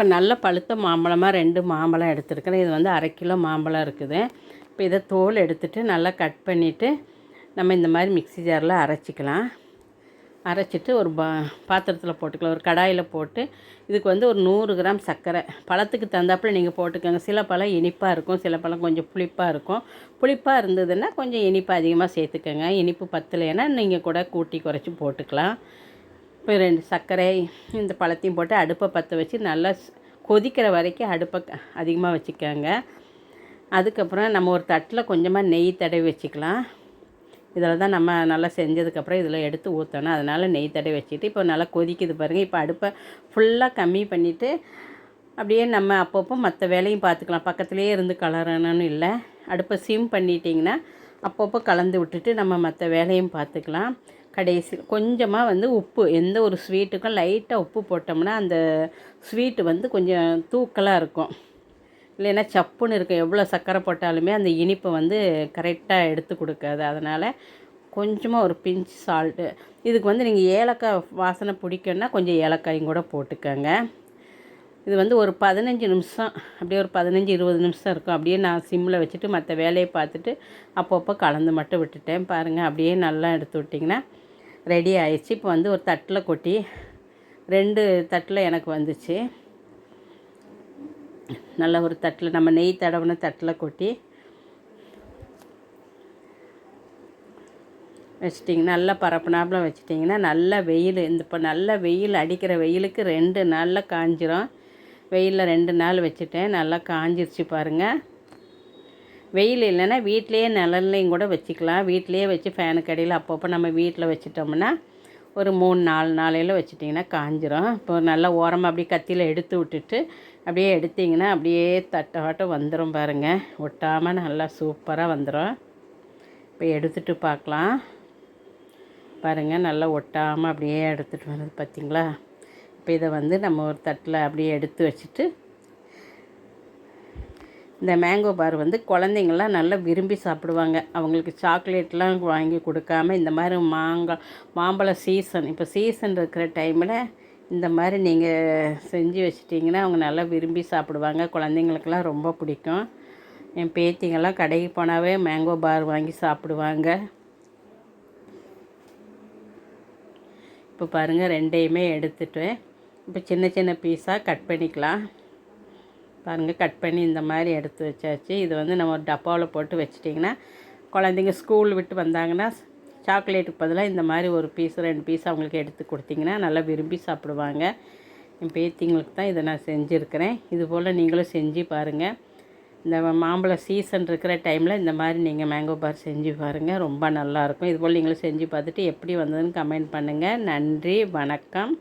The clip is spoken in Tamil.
இப்போ நல்ல பழுத்த மாம்பழமாக ரெண்டு மாம்பழம் எடுத்துருக்கிறேன். இது வந்து அரை கிலோ மாம்பழம் இருக்குது. இப்போ இதை தோல் எடுத்துட்டு நல்லா கட் பண்ணிவிட்டு நம்ம இந்த மாதிரி மிக்ஸி ஜாரில் அரைச்சிக்கலாம். அரைச்சிட்டு ஒரு பா பாத்திரத்தில் போட்டுக்கலாம். ஒரு கடாயில் போட்டு இதுக்கு வந்து ஒரு நூறு கிராம் சர்க்கரை. பழத்துக்கு தகுந்தாப்புல நீங்கள் போட்டுக்கோங்க. சில பழம் இனிப்பாக இருக்கும். சில பழம் கொஞ்சம் புளிப்பாக இருக்கும். புளிப்பாக இருந்ததுன்னா கொஞ்சம் இனிப்பு அதிகமாக சேர்த்துக்கோங்க. இனிப்பு பத்தலைன்னா நீங்கள் கூட கூட்டி குறைச்சி போட்டுக்கலாம். இப்போ ரெண்டு சர்க்கரை இந்த பழத்தையும் போட்டு அடுப்பை பற்ற வச்சு நல்லா கொதிக்கிற வரைக்கும் அடுப்பை க- அதிகமாக வச்சுக்கோங்க. அதுக்கப்புறம் நம்ம ஒரு தட்டில் கொஞ்சமாக நெய் தடவி வச்சுக்கலாம். இதில் தான் நம்ம நல்லா செஞ்சதுக்கப்புறம் இதில் எடுத்து ஊற்றணும். அதனால் நெய் தடவி வச்சுட்டு இப்போ நல்லா கொதிக்குது பாருங்கள் இப்போ அடுப்பை ஃபுல்லாக கம்மி பண்ணிவிட்டு அப்படியே நம்ம அப்பப்போ மற்ற வேலையும் பார்த்துக்கலாம். பக்கத்துலேயே இருந்து கலரணும்னு இல்லை. அடுப்பை சிம் பண்ணிட்டிங்கன்னா அப்பப்போ கலந்து விட்டுட்டு நம்ம மற்ற வேலையும் பார்த்துக்கலாம். கடைசி கொஞ்சமாக வந்து உப்பு எந்த ஒரு ஸ்வீட்டுக்கும் லைட்டாக உப்பு போட்டோம்னா அந்த ஸ்வீட்டு வந்து கொஞ்சம் தூக்கலாக இருக்கும். இல்லைன்னா சப்புன்னு இருக்கும். எவ்வளோ சர்க்கரை போட்டாலுமே அந்த இனிப்பை வந்து கரெக்டாக எடுத்து கொடுக்காது. அதனால் கொஞ்சமாக ஒரு பிஞ்ச் சால்ட்டு இதுக்கு வந்து நீங்கள் ஏலக்காய் வாசனை பிடிக்குன்னா கொஞ்சம் ஏலக்காயும் கூட போட்டுக்கோங்க. இது வந்து ஒரு பதினஞ்சு நிமிஷம். அப்படியே ஒரு பதினஞ்சு இருபது நிமிஷம் இருக்கும். அப்படியே நான் சிம்மில் வச்சுட்டு மற்ற வேலையை பார்த்துட்டு அப்பப்போ கலந்து மட்டும் விட்டுட்டேன். பாருங்கள் அப்படியே நல்லா எடுத்து விட்டிங்கன்னா ரெடி ஆயிடுச்சு. இப்போ வந்து ஒரு தட்டில் கொட்டி ரெண்டு தட்டில் எனக்கு வந்துச்சு. நல்ல ஒரு தட்டில் நம்ம நெய் தடவின தட்டில் கொட்டி வச்சிட்டிங்கன்னா நல்லா பரப்புனாப்பில் வச்சிட்டிங்கன்னா நல்லா வெயில் இந்த இப்போ நல்ல வெயில் அடிக்கிற வெயிலுக்கு ரெண்டு நாளில் காஞ்சிரும். வெயிலில் ரெண்டு நாள் வச்சுட்டேன். நல்லா காஞ்சிருச்சு பாருங்கள் வெயில் இல்லைன்னா வீட்டிலேயே நிழல்லையும் கூட வச்சுக்கலாம். வீட்டிலையே வச்சு ஃபேனுக்கு அடியில் அப்பப்போ நம்ம வீட்டில் வச்சுட்டோம்னா ஒரு மூணு நாலு நாளையில் வச்சிட்டிங்கன்னா காஞ்சிரும். இப்போ நல்லா ஓரமாக அப்படியே கத்தியில் எடுத்து விட்டுட்டு அப்படியே எடுத்திங்கன்னா அப்படியே தட்டவாட்டம் வந்துடும் பாருங்கள் ஒட்டாமல் நல்லா சூப்பராக வந்துடும் இப்போ எடுத்துட்டு பார்க்கலாம். பாருங்கள் நல்லா ஒட்டாமல் அப்படியே எடுத்துகிட்டு வருது பார்த்தீங்களா இப்போ இதை வந்து நம்ம ஒரு தட்டில் அப்படியே எடுத்து வச்சுட்டு இந்த மேங்கோ பார் வந்து குழந்தைங்கள்லாம் நல்லா விரும்பி சாப்பிடுவாங்க. அவங்களுக்கு சாக்லேட்லாம் வாங்கி கொடுக்காம இந்த மாதிரி மாங்காய் மாம்பழ சீசன் இப்போ சீசன் இருக்கிற டைமில் இந்த மாதிரி நீங்கள் செஞ்சு வச்சிட்டிங்கன்னா அவங்க நல்லா விரும்பி சாப்பிடுவாங்க. குழந்தைங்களுக்கெல்லாம் ரொம்ப பிடிக்கும். என் பேத்திங்கெல்லாம் கடைக்கு போனாவே மேங்கோ பார் வாங்கி சாப்பிடுவாங்க. இப்போ பாருங்கள் ரெண்டையுமே எடுத்துட்டு இப்போ சின்ன சின்ன பீஸாக கட் பண்ணிக்கலாம். பாருங்கள் கட் பண்ணி இந்த மாதிரி எடுத்து வச்சாச்சு. இது வந்து நம்ம ஒரு டப்பாவில் போட்டு வச்சிட்டிங்கன்னா குழந்தைங்க ஸ்கூல் விட்டு வந்தாங்கன்னா சாக்லேட்டுக்கு பதிலாக இந்த மாதிரி ஒரு பீஸ் ரெண்டு பீஸ் அவங்களுக்கு எடுத்து கொடுத்தீங்கன்னா நல்லா விரும்பி சாப்பிடுவாங்க. என் பேத்திங்களுக்கு தான் இதை நான் செஞ்சுருக்கிறேன். இது போல் நீங்களும் செஞ்சு பாருங்கள் இந்த மாம்பழ சீசன் இருக்கிற டைமில் இந்த மாதிரி நீங்கள் மேங்கோ பார் செஞ்சு பாருங்கள் ரொம்ப நல்லாயிருக்கும் இது போல் நீங்களும் செஞ்சு பார்த்துட்டு எப்படி வந்ததுன்னு கமெண்ட் பண்ணுங்கள் நன்றி வணக்கம்.